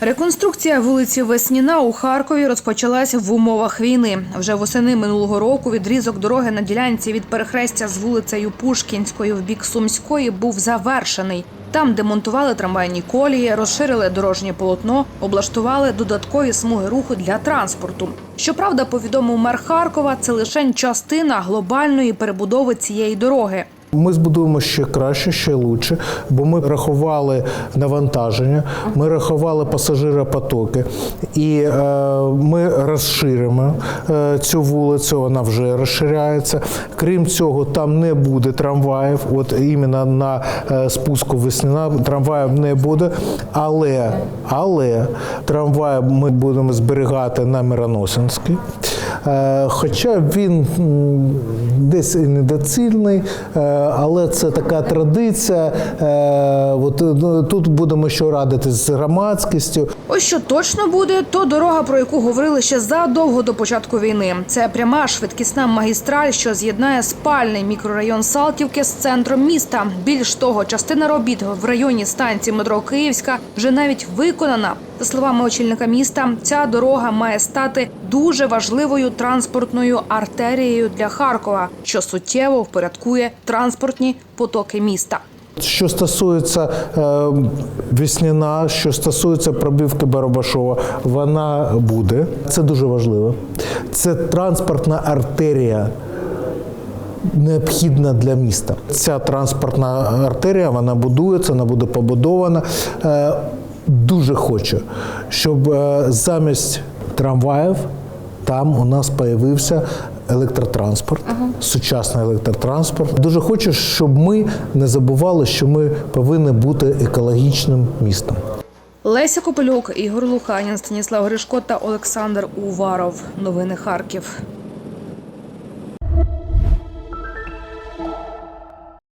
Реконструкція вулиці Весніна у Харкові розпочалась в умовах війни. Вже восени минулого року відрізок дороги на ділянці від перехрестя з вулицею Пушкінською в бік Сумської був завершений. Там демонтували трамвайні колії, розширили дорожнє полотно, облаштували додаткові смуги руху для транспорту. Щоправда, повідомив мер Харкова, це лише частина глобальної перебудови цієї дороги. Ми збудуємо ще краще, ще лучше, бо ми рахували навантаження, ми рахували пасажиропотоки, і е, ми розширимо е, цю вулицю. Вона вже розширяється. Крім цього, там не буде трамваїв. От іменно на е, спуску весняна трамваїв не буде. Але, але трамвай ми будемо зберігати на Мироносинській. Е, Хоча він десь і недоцільний, е, але це така традиція. Е, От ну, тут будемо ще радитись з громадськістю. Ось що точно буде, то дорога, про яку говорили ще задовго до початку війни. Це пряма швидкісна магістраль, що з'єднає спальний мікрорайон Салтівки з центром міста. Більш того, частина робіт в районі станції метро Київська вже навіть виконана. За словами очільника міста, ця дорога має стати дуже важливою транспортною артерією для Харкова, що суттєво впорядкує транспортні потоки міста. Що стосується е, Весняна, що стосується пробивки Барабашова, вона буде. Це дуже важливо. Це транспортна артерія. Необхідна для міста. Ця транспортна артерія вона будується, вона буде побудована. Дуже хочу, щоб е, замість трамваїв там у нас появився електротранспорт, сучасний електротранспорт. Дуже хочу, щоб ми не забували, що ми повинні бути екологічним містом. Леся Копелюк, Ігор Луханін, Станіслав Гришко та Олександр Уваров. Новини Харків.